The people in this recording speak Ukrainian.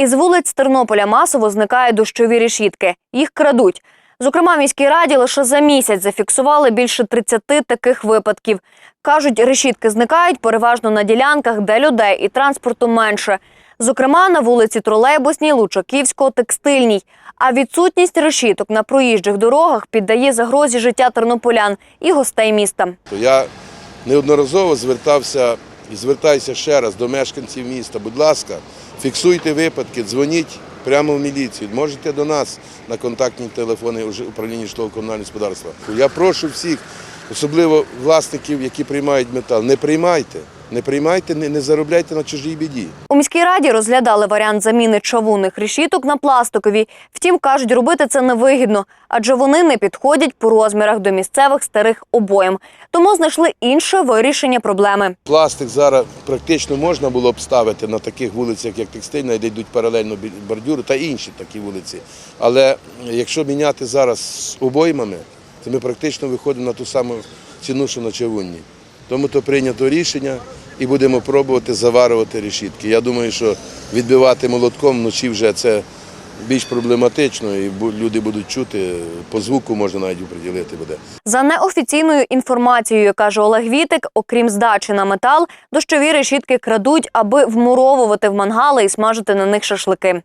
Із вулиць Тернополя масово зникають дощові решітки. Їх крадуть. Зокрема, в міській раді лише за місяць зафіксували більше 30 таких випадків. Кажуть, решітки зникають переважно на ділянках, де людей і транспорту менше. Зокрема, на вулиці Тролейбусній, Лучаківського, Текстильній. А відсутність решіток на проїжджих дорогах піддає загрозі життя тернополян і гостей міста. Я неодноразово звертався і звертаюся ще раз до мешканців міста. Будь ласка, фіксуйте випадки, дзвоніть прямо в міліцію. Можете до нас на контактні телефони управління житлово-комунального господарства. Я прошу всіх, особливо власників, які приймають метал, не приймайте, не приймайте, не, не заробляйте на чужій біді. У міській раді розглядали варіант заміни чавунних решіток на пластикові. Втім, кажуть, робити це невигідно, адже вони не підходять по розмірах до місцевих старих обоєм. Тому знайшли інше вирішення проблеми. Пластик зараз практично можна було б ставити на таких вулицях, як Текстильна, де йдуть паралельно бордюри та інші такі вулиці. Але якщо міняти зараз з обоймами, то ми практично виходимо на ту саму ціну, що на чавунні. Тому то прийнято рішення і будемо пробувати заварювати решітки. Я думаю, що відбивати молотком вночі вже це більш проблематично, і люди будуть чути, по звуку можна навіть оприділити буде. За неофіційною інформацією, каже Олег Вітик, окрім здачі на метал, дощові решітки крадуть, аби вмуровувати в мангали і смажити на них шашлики.